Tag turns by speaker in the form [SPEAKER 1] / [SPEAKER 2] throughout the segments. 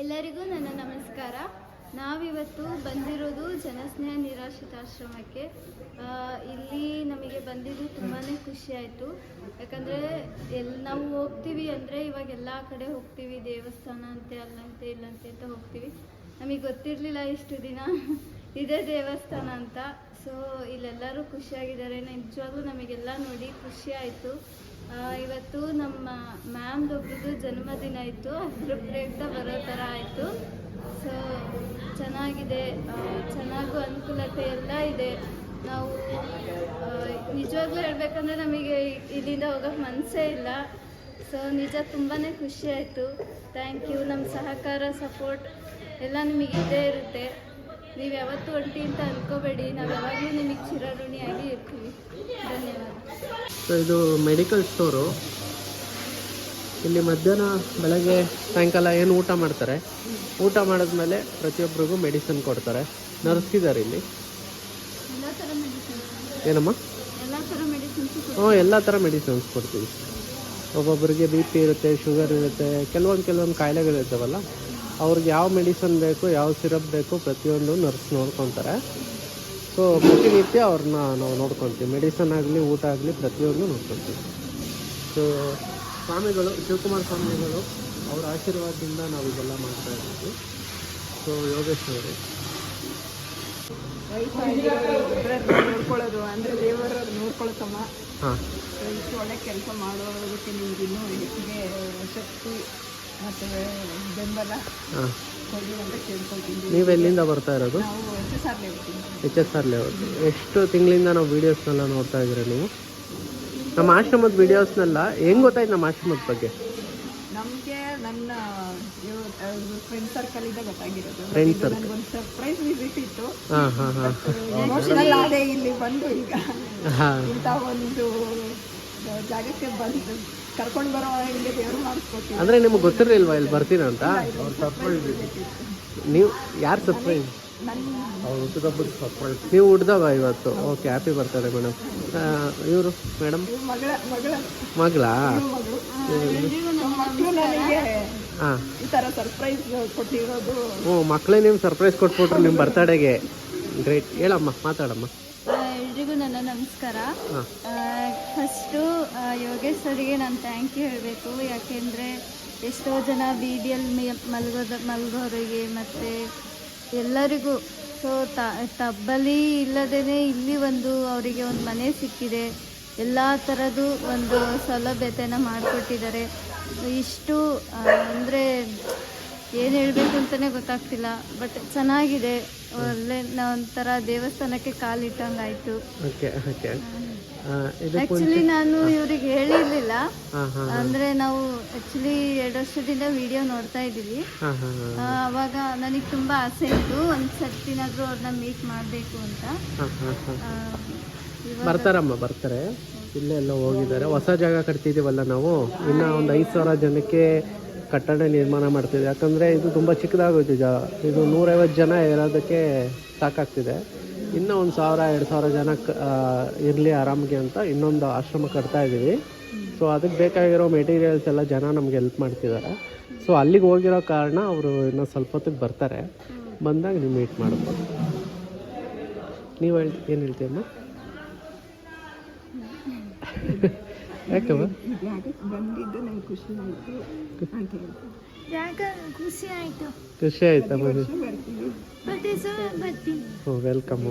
[SPEAKER 1] ಎಲ್ಲರಿಗೂ ನನ್ನ ನಮಸ್ಕಾರ. ನಾವಿವತ್ತು ಬಂದಿರೋದು ಜನಸ್ನೇಹ ನಿರಾಶ್ರಿತಾಶ್ರಮಕ್ಕೆ. ಇಲ್ಲಿ ನಮಗೆ ಬಂದಿದ್ದು ತುಂಬಾ ಖುಷಿಯಾಯಿತು ಯಾಕಂದರೆ ಎಲ್ಲಿ ನಾವು ಹೋಗ್ತೀವಿ ಅಂದರೆ ಇವಾಗ ಎಲ್ಲ ಕಡೆ ಹೋಗ್ತೀವಿ, ದೇವಸ್ಥಾನ ಅಂತೆ, ಅಲ್ಲಂತೆ, ಇಲ್ಲಂತೆ ಅಂತ ಹೋಗ್ತೀವಿ. ನಮಗೆ ಗೊತ್ತಿರಲಿಲ್ಲ ಇಷ್ಟು ದಿನ ಇದೇ ದೇವಸ್ಥಾನ ಅಂತ. ಸೊ ಇಲ್ಲೆಲ್ಲರೂ ಖುಷಿಯಾಗಿದ್ದಾರೆ. ನಿಜವಾಗ್ಲೂ ನಮಗೆಲ್ಲ ನೋಡಿ ಖುಷಿ ಆಯಿತು. ಇವತ್ತು ನಮ್ಮ ಮ್ಯಾಮ್ದೊಬ್ರದ್ದು ಜನ್ಮದಿನ ಇತ್ತು. ಅದ್ರ ಪ್ರಯುಕ್ತ ಬರೋ ಥರ ಆಯಿತು. ಸೊ ಚೆನ್ನಾಗಿದೆ. ಚೆನ್ನಾಗೂ ಅನುಕೂಲತೆ ಎಲ್ಲ ಇದೆ. ನಾವು ನಿಜವಾಗ್ಲೂ ಹೇಳ್ಬೇಕಂದ್ರೆ ನಮಗೆ ಇಲ್ಲಿಂದ ಹೋಗೋಕ್ಕೆ ಮನಸ್ಸೇ ಇಲ್ಲ. ಸೊ ನಿಜ ತುಂಬಾ ಖುಷಿ ಆಯಿತು. ಥ್ಯಾಂಕ್ ಯು ನಮ್ಮ ಸಹಕಾರ ಸಪೋರ್ಟ್ ಎಲ್ಲ ನಿಮಗೆ ಇದ್ದೇ ಇರುತ್ತೆ. ನೀವು ಯಾವತ್ತು ಒಂಟಿ ಅಂತ ಅನ್ಕೋಬೇಡಿ. ನಾವು ಯಾವಾಗಲೂ ನಿಮಗೆ ಚಿರಋಣಿಯಾಗಿ ಇರ್ತೀವಿ. ಧನ್ಯವಾದ.
[SPEAKER 2] ಸೊ ಇದು ಮೆಡಿಕಲ್ ಸ್ಟೋರು ಇಲ್ಲಿ ಮಧ್ಯಾಹ್ನ ಬೆಳಗ್ಗೆ ಸಾಯಂಕಾಲ ಏನು ಊಟ ಮಾಡ್ತಾರೆ? ಊಟ ಮಾಡಿದ್ಮೇಲೆ ಪ್ರತಿಯೊಬ್ಬರಿಗೂ ಮೆಡಿಸಿನ್ ಕೊಡ್ತಾರೆ. ನರ್ಸ್ ಇದ್ದಾರೆ ಇಲ್ಲಿ. ಏನಮ್ಮ? ಹ್ಞೂ ಎಲ್ಲ ಥರ ಮೆಡಿಸಿನ್ಸ್ ಕೊಡ್ತೀವಿ. ಒಬ್ಬೊಬ್ಬರಿಗೆ ಬಿ ಪಿ ಇರುತ್ತೆ ಶುಗರ್ ಇರುತ್ತೆ ಕೆಲವೊಂದು ಕೆಲವೊಂದು ಕಾಯಿಲೆಗಳಿರ್ತಾವಲ್ಲ ಅವ್ರಿಗೆ ಯಾವ ಮೆಡಿಸನ್ ಬೇಕು ಯಾವ ಸಿರಪ್ ಬೇಕು ಪ್ರತಿಯೊಂದು ನರ್ಸ್ ನೋಡ್ಕೊತಾರೆ. ಸೊ ಪ್ರತಿನಿತ್ಯ ಅವ್ರನ್ನ ನಾವು ನೋಡ್ಕೊತೀವಿ. ಮೆಡಿಸನ್ ಆಗಲಿ ಊಟ ಆಗಲಿ ಪ್ರತಿಯೊಂದು ನೋಡ್ಕೊತೀವಿ. ಸೊ ಸ್ವಾಮಿಗಳು ಶಿವಕುಮಾರ್ ಸ್ವಾಮಿಗಳು ಅವರ ಆಶೀರ್ವಾದದಿಂದ ನಾವು ಇದೆಲ್ಲ ಮಾಡ್ತಾ ಇದ್ದೀವಿ. ಸೊ ಯೋಗೇಶ್ವರಿ
[SPEAKER 3] ನೋಡ್ಕೊಳ್ಳೋದು. ಅಂದ್ರೆ ದೇವರ ನೋಡ್ಕೊಳ್ತಮ್ಮ. ಒಳ್ಳೆ ಕೆಲಸ ಮಾಡೋದಕ್ಕೆ ನಿಮ್ಗೆ ಇನ್ನೂ ಹೆಚ್ಚಿಗೆ ಶಕ್ತಿ ಮತ್ತು ಬೆಂಬಲ
[SPEAKER 2] ಹಾಂ.
[SPEAKER 3] ಕೊಡಿ ಅಂತ ಕೇಳ್ಕೊಳ್ತೀನಿ.
[SPEAKER 2] ನೀವು ಎಲ್ಲಿಂದ ಬರ್ತಾ ಇರೋದು?
[SPEAKER 3] ನಾವು ಎಸ್ ಎಸ್ ಆರ್ ಹೋಗ್ತೀನಿ
[SPEAKER 2] ಎಚ್ ಎಸ್ ಆರ್ ಲೇಔಟ್ ಎಷ್ಟು ತಿಂಗಳಿಂದ ನಾವು ವೀಡಿಯೋಸ್ನೆಲ್ಲ ನೋಡ್ತಾ ಇದ್ದೀರಾ ನೀವು? ನಮ್ಮ ಆಶ್ರಮದ ವೀಡಿಯೋಸ್ನೆಲ್ಲ ಹೆಂಗ್ ಗೊತ್ತಾಯ್ತು ನಮ್ಮ ಆಶ್ರಮದ ಬಗ್ಗೆ?
[SPEAKER 3] ನಮಗೆ ನನ್ನ ಫ್ರೆಂಡ್ ಸರ್ಕಲ್ ಇಂದ ಗೊತ್ತಾಗಿರೋದು. ಸರ್ಪ್ರೈಸ್ ವಿಸಿಟ್ ಇತ್ತು.
[SPEAKER 2] ಹಾಂ ಹಾಂ ಹಾಂ.
[SPEAKER 3] ಎಮೋಷನಲ್ ಆದೆ ಇಲ್ಲಿ ಬಂದು ಈಗ.
[SPEAKER 2] ಹಾಂ.
[SPEAKER 3] ಇಂಥ ಒಂದು ಜಾಗಕ್ಕೆ ಬಂದು. ಕರ್ಕೊಂಡು ಬರೋ ಇಲ್ಲಿ ದೇವರು ಮಾಡಿಸ್ಕೊತೀವಿ
[SPEAKER 2] ಅಂದರೆ ನಿಮಗೆ ಗೊತ್ತಿರಲಿಲ್ವಾ ಇಲ್ಲಿ ಬರ್ತೀನಿ ಅಂತ? ನೀವು ಯಾರು ಸರ್ಪ್ರೈಸ್
[SPEAKER 3] ನನ್ನ
[SPEAKER 2] ನೀವು ಹುಡ್ದವ ಇವತ್ತು? ಓಕೆ ಹ್ಯಾಪಿ ಬರ್ತಾರೆ ಮೇಡಮ್ ಇವರು ಮೇಡಮ್
[SPEAKER 3] ಮಗಳ ಮಗಳ.
[SPEAKER 2] ಹಾಂ
[SPEAKER 3] ಈ ಥರ ಸರ್ಪ್ರೈಸ್ ಕೊಟ್ಟಿರೋದು.
[SPEAKER 2] ಹ್ಞೂ ಮಕ್ಕಳೇ ನೀವು ಸರ್ಪ್ರೈಸ್ ಕೊಟ್ಬಿಟ್ರು ನಿಮ್ಮ ಬರ್ತಡೆಗೆ ಗ್ರೇಟ್ ಹೇಳಮ್ಮ ಮಾತಾಡಮ್ಮ.
[SPEAKER 1] ಎಲ್ರಿಗೂ ನನ್ನ ನಮಸ್ಕಾರ.
[SPEAKER 2] ಹಾಂ.
[SPEAKER 1] ಫಸ್ಟು ಯೋಗೇಶ್ ಸರಿಗೆ ನಾನು ಥ್ಯಾಂಕ್ ಯು ಹೇಳಬೇಕು. ಯಾಕೆಂದರೆ ಎಷ್ಟೋ ಜನ ಬೀದಿಯಲ್ಲಿ ಮಲಗೋದ, ಮಲಗೋರಿಗೆ ಮತ್ತು ಎಲ್ಲರಿಗೂ, ಸೊ ತಬ್ಬಲಿ ಇಲ್ಲದೇ ಇಲ್ಲಿ ಒಂದು ಅವರಿಗೆ ಒಂದು ಮನೆ ಸಿಕ್ಕಿದೆ. ಎಲ್ಲ ಥರದ್ದು ಒಂದು ಸೌಲಭ್ಯತೆಯನ್ನು ಮಾಡಿಕೊಟ್ಟಿದ್ದಾರೆ. ಇಷ್ಟು ಅಂದರೆ ಏನು ಹೇಳಬೇಕು ಅಂತಲೇ ಗೊತ್ತಾಗ್ತಿಲ್ಲ, ಬಟ್ ಚೆನ್ನಾಗಿದೆ. ಒಳ್ಳೆ ಒಂಥರ ದೇವಸ್ಥಾನಕ್ಕೆ ಕಾಲಿಟ್ಟಂಗಾಯ್ತು. ಆ್ಯಕ್ಚುಲಿ ನಾನು ಇವ್ರಿಗೆ ಹೇಳಿರ್ಲಿಲ್ಲ. ಅಂದ್ರೆ ನಾವು ಆ್ಯಕ್ಚುಲಿ ಎರಡು ವರ್ಷದಿಂದ ವಿಡಿಯೋ ನೋಡ್ತಾ ಇದ್ದೀವಿ. ಅವಾಗ ನನಗೆ ತುಂಬಾ ಆಸೆ ಇತ್ತು ಒಂದು ಸರ್ತಿನಾದ್ರೂ ಅವ್ರನ್ನ ಮೀಟ್ ಮಾಡಬೇಕು ಅಂತ.
[SPEAKER 2] ಬರ್ತಾರಮ್ಮ ಬರ್ತಾರೆ. ಇಲ್ಲೇ ಎಲ್ಲ ಹೋಗಿದ್ದಾರೆ. ಹೊಸ ಜಾಗ ಕಟ್ತಿದ್ದೀವಲ್ಲ ನಾವು? ಇನ್ನ ಒಂದು ಐದು ಸಾವಿರ ಜನಕ್ಕೆ ಕಟ್ಟಡ ನಿರ್ಮಾಣ ಮಾಡ್ತಿದ್ವಿ ಯಾಕಂದರೆ ಇದು ತುಂಬಾ ಚಿಕ್ಕದಾಗೋಯ್ತು ಜಾ ಇದು ನೂರೈವತ್ತು ಜನ ಇರೋದಕ್ಕೆ ಸಾಕಾಗ್ತಿದೆ. ಇನ್ನೂ ಒಂದು ಸಾವಿರ, ಎರಡು ಸಾವಿರ ಜನ ಇರಲಿ ಆರಾಮಿಗೆ ಅಂತ ಇನ್ನೊಂದು ಆಶ್ರಮ ಕಟ್ತಾ ಇದ್ದೀವಿ. ಸೊ ಅದಕ್ಕೆ ಬೇಕಾಗಿರೋ ಮೆಟೀರಿಯಲ್ಸ್ ಎಲ್ಲ ಜನ ನಮ್ಗೆ ಹೆಲ್ಪ್ ಮಾಡ್ತಿದ್ದಾರೆ. ಸೊ ಅಲ್ಲಿಗೆ ಹೋಗಿರೋ ಕಾರಣ ಅವರು ಇನ್ನೂ ಸ್ವಲ್ಪ ಹೊತ್ತಿಗೆ ಬರ್ತಾರೆ. ಬಂದಾಗ ನೀವು ಮೀಟ್ ಮಾಡ್ಬೋದು. ನೀವು ಹೇಳ್, ಏನು ಹೇಳ್ತೀಯಮ್ಮ? ಯಾಕಮ್ಮ
[SPEAKER 3] ಬಂದಿದ್ದು ನಂಗೆ ಖುಷಿ ಆಯಿತು ಅಂತ ಹೇಳ್ತೀನಿ.
[SPEAKER 1] ಜಾಗ ಖುಷಿ ಆಯಿತು.
[SPEAKER 2] ಖುಷಿ
[SPEAKER 3] ಬರ್ತೀವಿ.
[SPEAKER 1] ಪ್ರತಿ ಸಲ ಬರ್ತೀನಿ
[SPEAKER 2] ಹ್ಞೂ ವೆಲ್ಕಮ್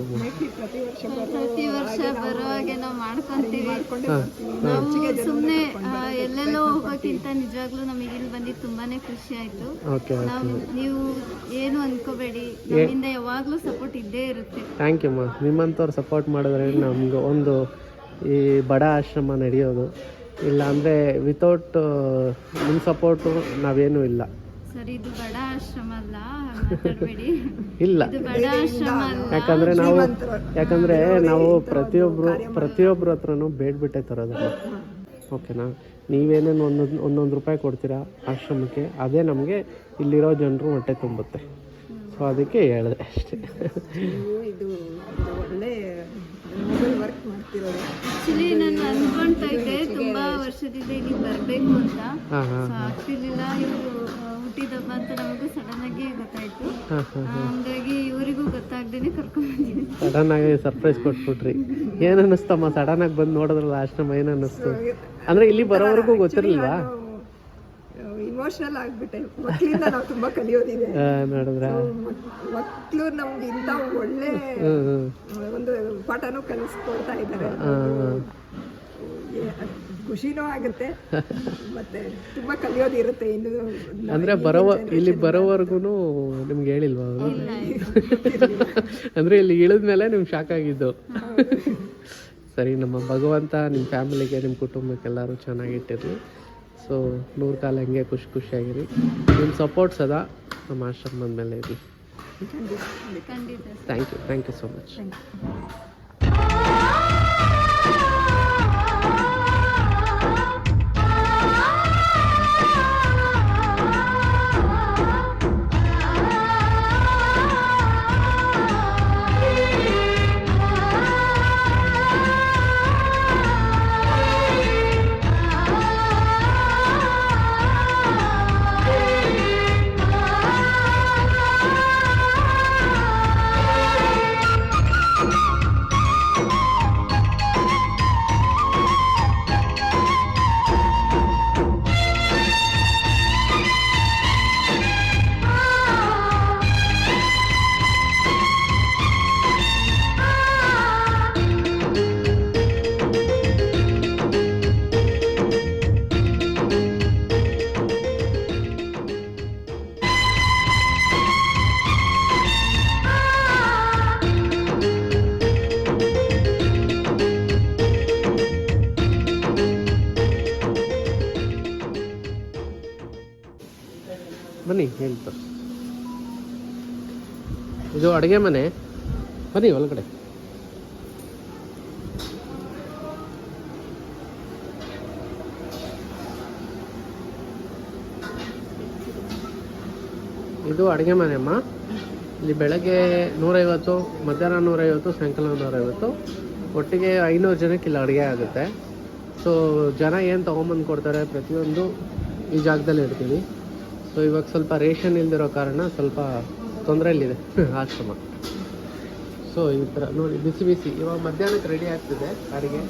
[SPEAKER 3] ಪ್ರತಿ ವರ್ಷ ಬರೋ
[SPEAKER 1] ಪ್ರತಿ ವರ್ಷ ಬರೋ ಹಾಗೆ ನಾವು ಮಾಡ್ಕೊಂತೀವಿ. ನಾವು ಸುಮ್ಮನೆ ಎಲ್ಲೆಲ್ಲೋ ಹೋಗೋಕ್ಕಿಂತ ನಿಜವಾಗ್ಲೂ ನಮಗೆ ಇಲ್ಲಿ ಬಂದಿದ್ದು ತುಂಬಾನೇ ಖುಷಿ ಆಯ್ತು.
[SPEAKER 2] ಓಕೆ
[SPEAKER 1] ನಾವು ನೀವು ಏನು ಅನ್ಕೋಬೇಡಿ. ನಮ್ಮಿಂದ ಯಾವಾಗಲೂ ಸಪೋರ್ಟ್ ಇದ್ದೇ ಇರುತ್ತೆ.
[SPEAKER 2] ಥ್ಯಾಂಕ್ ಯು ಮಾ ನಿಮ್ಮಂಥವ್ರು ಸಪೋರ್ಟ್ ಮಾಡಿದ್ರೆ ನಮ್ಗೆ ಒಂದು ಈ ಬಡ ಆಶ್ರಮ ನಡೆಯೋದು. ಇಲ್ಲ ಅಂದರೆ ವಿತೌಟ್ ನಿಮ್ಮ ಸಪೋರ್ಟು ನಾವೇನು ಇಲ್ಲ.
[SPEAKER 1] ಸರ್ ಇದು ಬಡ ಆಶ್ರಮ ಅಲ್ಲ ಹಾಗ್ ಮಾತಾಡ್ಬೇಡಿ.
[SPEAKER 2] ಇಲ್ಲ.
[SPEAKER 1] ಇದು ಬಡ ಆಶ್ರಮ ಅಲ್ಲ.
[SPEAKER 2] ಯಾಕಂದರೆ ನಾವು ಯಾಕಂದರೆ ನಾವು ಪ್ರತಿಯೊಬ್ಬರು ಪ್ರತಿಯೊಬ್ಬರ ಹತ್ರನೂ ಬೇಡ್ಬಿಟ್ಟೆ ತರೋದಲ್ಲ ಓಕೆನಾ ನೀವೇನೇನು ಒಂದೊಂದು ಒಂದೊಂದು ರೂಪಾಯಿ ಕೊಡ್ತೀರಾ ಆಶ್ರಮಕ್ಕೆ ಅದೇ ನಮಗೆ ಇಲ್ಲಿರೋ ಜನರು ಹೊಟ್ಟೆ ತುಂಬುತ್ತೆ. ಸೊ ಅದಕ್ಕೆ ಹೇಳಿದೆ ಅಷ್ಟೇ.
[SPEAKER 3] ಇದು ಒಳ್ಳೆ ಮೊಬೈಲ್ ವರ್ಕ್ ಮಾಡ್ತಿರೋದು.
[SPEAKER 1] ಆಕ್ಚುಲಿ ನಾನು ಅನ್ಕೊಂತಾ ಇದ್ದೆ ತುಂಬಾ ವರ್ಷದಿಂದ ಇಲ್ಲಿ ಬರಬೇಕು ಅಂತ.
[SPEAKER 2] ಹಾಂ ಹಾಂ
[SPEAKER 1] ಸೊ ಆಗ್ತಿರ್ಲಿಲ್ಲ ಇವರು ಹುಟ್ಟಿದಬ್ಬ ಅಂತ ನಮಗೂ ಸಡನ್ ಆಗಿ ಗೊತ್ತಾಯ್ತು.
[SPEAKER 2] ಹಾಂ ಹಾಂ
[SPEAKER 1] ಹಂಗಾಗಿ ಇವರಿಗೂ ಗೊತ್ತಾಗ್ದೇನೆ ಕರ್ಕೊಂಡ್ ಬಂದಿದ್ದೀನಿ
[SPEAKER 2] ಸಡನ್ ಆಗಿ ಸರ್ಪ್ರೈಸ್ ಕೊಟ್ಬಿಟ್ರಿ. ಏನು ಅನ್ನಿಸ್ತಮ್ಮ ಸಡನ್ ಆಗಿ ಬಂದು ನೋಡಿದ್ರಲ್ಲ ಆಶ್ರಮ ಏನು ಅನ್ನಿಸ್ತು? ಅಂದ್ರೆ ಇಲ್ಲಿ ಬರೋವರೆಗೂ ಗೊತ್ತಿರಲಿಲ್ವಾ?
[SPEAKER 3] ಇಮೋಷನಲ್ ಆಗ್ಬಿಟ್ಟೆ. ಮಕ್ಕಳಿಂದ ನಾವು ತುಂಬಾ ಕಲಿಯೋದಿದೆ.
[SPEAKER 2] ನೋಡಿದ್ರ.
[SPEAKER 3] ಮಕ್ಕಳು ನಮ್ಗೆ ಇಂತ ಒಳ್ಳೆ ಒಂದು ಪಾಠನೂ ಕಲಿಸ್ಕೊಡ್ತಾ ಇದ್ದಾರೆ. ಖುಷಿನೂ ಆಗುತ್ತೆ. ಮತ್ತೆ ತುಂಬಾ ಕಲಿಯೋದಿರುತ್ತೆ ಇನ್ನು ನ-
[SPEAKER 2] ಅಂದ್ರೆ ಬರೋ ಇಲ್ಲಿ ಬರೋವರೆಗೂ ನಿಮ್ಗೆ ಹೇಳಿಲ್ವಾ ಅವರು? ಅಂದ್ರೆ ಇಲ್ಲಿ ಇಳಿದ್ಮೇಲೆ ನಿಮ್ಗೆ ಶಾಕ್ ಆಗಿದ್ದು. ಸರಿ ನಮ್ಮ ಭಗವಂತ ನಿಮ್ಮ ಫ್ಯಾಮಿಲಿಗೆ ನಿಮ್ಮ ಕುಟುಂಬಕ್ಕೆಲ್ಲರೂ ಚೆನ್ನಾಗಿಟ್ಟಿರಲಿ. ಸೊ ನೂರು ಕಾಲ ಹಂಗೆ ಖುಷಿ ಖುಷಿಯಾಗಿರಿ ನಿಮ್ಮ ಸಪೋರ್ಟ್ ಸದಾ ನಮ್ಮ ಆಶ್ರಮದ ಮೇಲೆ ಇರಲಿ thank you thank you so much ಬನ್ನಿ, ಹೇಳ್ತಾರೆ. ಇದು ಅಡುಗೆ ಮನೆ. ಬನ್ನಿ ಒಳಗಡೆ. ಇದು ಅಡುಗೆ ಮನೆ ಅಮ್ಮ. ಇಲ್ಲಿ ಬೆಳಗ್ಗೆ ನೂರೈವತ್ತು, ಮಧ್ಯಾಹ್ನ ನೂರೈವತ್ತು, ಸಾಯಂಕಾಲ ನೂರೈವತ್ತು. ಒಟ್ಟಿಗೆ ಐನೂರು ಜನಕ್ಕೆ ಇಲ್ಲಿ ಅಡುಗೆ ಆಗುತ್ತೆ. ಸೊ ಜನ ಏನು ತೊಗೊಂಬಂದು ಕೊಡ್ತಾರೆ ಪ್ರತಿಯೊಂದು ಈ ಜಾಗದಲ್ಲಿ ಇಡ್ತೀವಿ ಸೊ ಇವಾಗ ಸ್ವಲ್ಪ ರೇಷನ್ ಇಲ್ದಿರೋ ಕಾರಣ ಸ್ವಲ್ಪ ತೊಂದರೆಯಲ್ಲಿದೆ. ಆಶ್ರಮ. ಸೊ ಈ ಥರ ನೋಡಿ, ಬಿಸಿ ಬಿಸಿ. ಇವಾಗ ಮಧ್ಯಾಹ್ನಕ್ಕೆ ರೆಡಿ ಆಗ್ತಿದೆ ಅಡುಗೆ